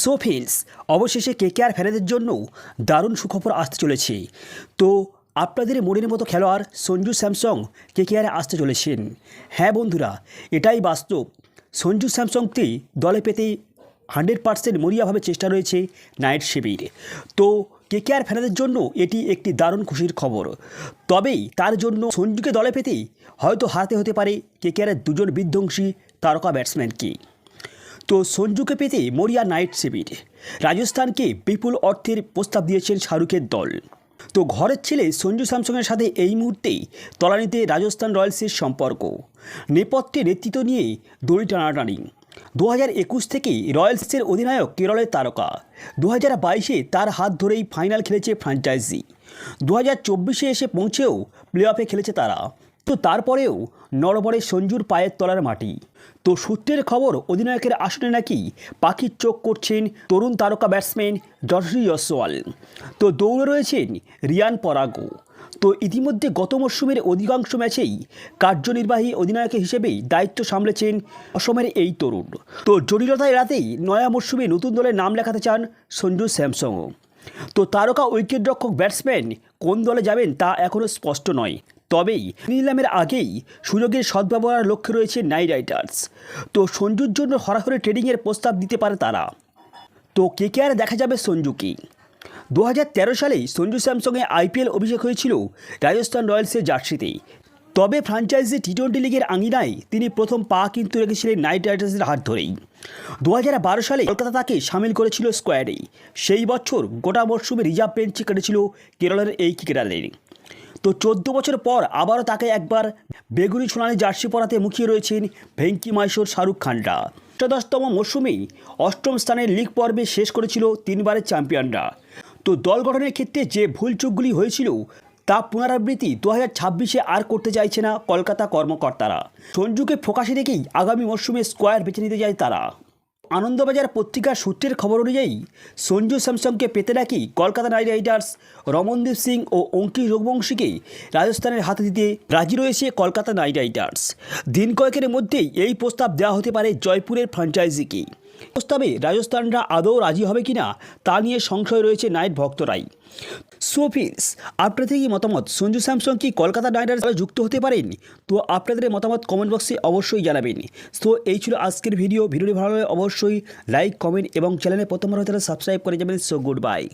সোফিলস অবশেষে কেকেআর ফ্যানেদের জন্য দারুণ সুখবর আসতে চলেছে। তো আপনাদের মনের মতো খেলোয়াড় সঞ্জু স্যামসং কেকেআরে আসতে চলেছেন? হ্যাঁ বন্ধুরা, এটাই বাস্তব। সঞ্জু স্যামসংকে দলে পেতে হান্ড্রেড পার্সেন্ট মরিয়াভাবে চেষ্টা রয়েছে নাইট শিবির। তো কেকেআর ফ্যানেদের জন্য এটি একটি দারুণ খুশির খবর। তবেই তার জন্য সঞ্জুকে দলে পেতে হয়তো হারাতে হতে পারে কেকেআরের দুজন বিধ্বংসী তারকা ব্যাটসম্যানকে। তো সঞ্জুকে পেতে মরিয়া নাইট শিবির। রাজস্থানকে বিপুল অর্থের প্রস্তাব দিয়েছেন শাহরুখের দল। তো ঘরের ছেলে সঞ্জু স্যামসংয়ের সাথে এই মুহূর্তেই তলানিতে রাজস্থান রয়্যালসের সম্পর্ক। নেপথ্যে নেতৃত্ব নিয়ে দড়ি টানাটানি। দু হাজার একুশ থেকেই রয়্যালসের অধিনায়ক কেরলের তারকা। দু হাজার বাইশে তার হাত ধরেই ফাইনাল খেলেছে ফ্র্যাঞ্চাইজি দু হাজার চব্বিশে এসে পৌঁছেও প্লে অফে খেলেছে তারা। তো তারপরেও নড়বড়ে সঞ্জুর পায়ের তলার মাটি। তো সূত্রের খবর, অধিনায়কের আসনে নাকি পাখির চোখ করছেন তরুণ তারকা ব্যাটসম্যান যশস্বী জসওয়াল তো দৌড়ে রয়েছেন রিয়ান পরাগো তো ইতিমধ্যে গত মরশুমের অধিকাংশ ম্যাচেই কার্যনির্বাহী অধিনায়ক হিসেবেই দায়িত্ব সামলেছেন অসমের এই তরুণ। তো জটিলতা এড়াতেই নয়া মরশুমে নতুন দলে নাম লেখাতে চান সঞ্জু স্যামসংও। তো তারকা উইকেটরক্ষক ব্যাটসম্যান কোন দলে যাবেন তা এখনও স্পষ্ট নয়। তবেই নিলামের আগেই সুযোগের সদ্ব্যবহার লক্ষ্যে রয়েছে নাইট রাইডার্স। তো সঞ্জুর জন্য হরাহরি ট্রেডিংয়ের প্রস্তাব দিতে পারে তারা। তো কে কে আর দেখা যাবে সঞ্জুকে? দু হাজার তেরো সালেই সঞ্জু স্যামসংয়ে আইপিএল অভিষেক হয়েছিল রাজস্থান রয়্যালসের জার্সিতে। তবে ফ্র্যাঞ্চাইজি টি টোয়েন্টি লিগের আঙিনায় তিনি প্রথম পা কিন্তু রেখেছিলেন নাইট রাইডার্সের হাত ধরেই। দু হাজার বারো সালে কলকাতা তাকে সামিল করেছিল স্কোয়াডে সেই বছর গোটা মরশুমে রিজার্ভ বেঞ্চে কেটেছিল কেরলের এই ক্রিকেটারের তো চোদ্দ বছর পর আবারও তাকে একবার বেগুনি সোনালি জার্সি পরাতে মুখিয়ে রয়েছেন ভেঙ্কি মাইশোর শাহরুখ খানরা। অষ্টাদশতম মরশুমেই অষ্টম স্থানের লিগ পর্বে শেষ করেছিল তিনবারের চ্যাম্পিয়নরা। তো দল গঠনের ক্ষেত্রে যে ভুল চুকগুলি হয়েছিল, তা পুনরাবৃত্তি দু হাজার ছাব্বিশে আর করতে চাইছে না কলকাতা কর্মকর্তারা। সঞ্জুকে ফোকাসে রেখেই আগামী মরশুমে স্কোয়ার বেছে নিতে যায় তারা। আনন্দবাজার পত্রিকার সূত্রের খবর অনুযায়ী, সঞ্জু স্যামসংকে পেতে নাকি কলকাতা নাইট রাইডার্স রমনদীপ সিং ও অঙ্কিত রঘুবংশীকে রাজস্থানের হাতে দিতে রাজি রয়েছে কলকাতা নাইট রাইডার্স। দিন কয়েকের মধ্যেই এই প্রস্তাব দেওয়া হতে পারে জয়পুরের ফ্র্যাঞ্চাইজিকে। প্রস্তাবে রাজস্থানরা আদৌ রাজি হবে কিনা তা নিয়ে সংশয় রয়েছে নাইট ভক্তরাই। সোফিস আপনাদের কি মতামত? সঞ্জু স্যামসং কি কলকাতা নাইট রাইডার্স যুক্ত হতে পারেন? তো আপনাদের মতামত কমেন্ট বক্সে অবশ্যই জানাবেন। তো এই ছিল আজকের ভিডিও ভিডিওটি ভালো লাগলে অবশ্যই লাইক কমেন্ট এবং চ্যানেলে প্রথমবার হতে সাবস্ক্রাইব করে যাবেন। So good bye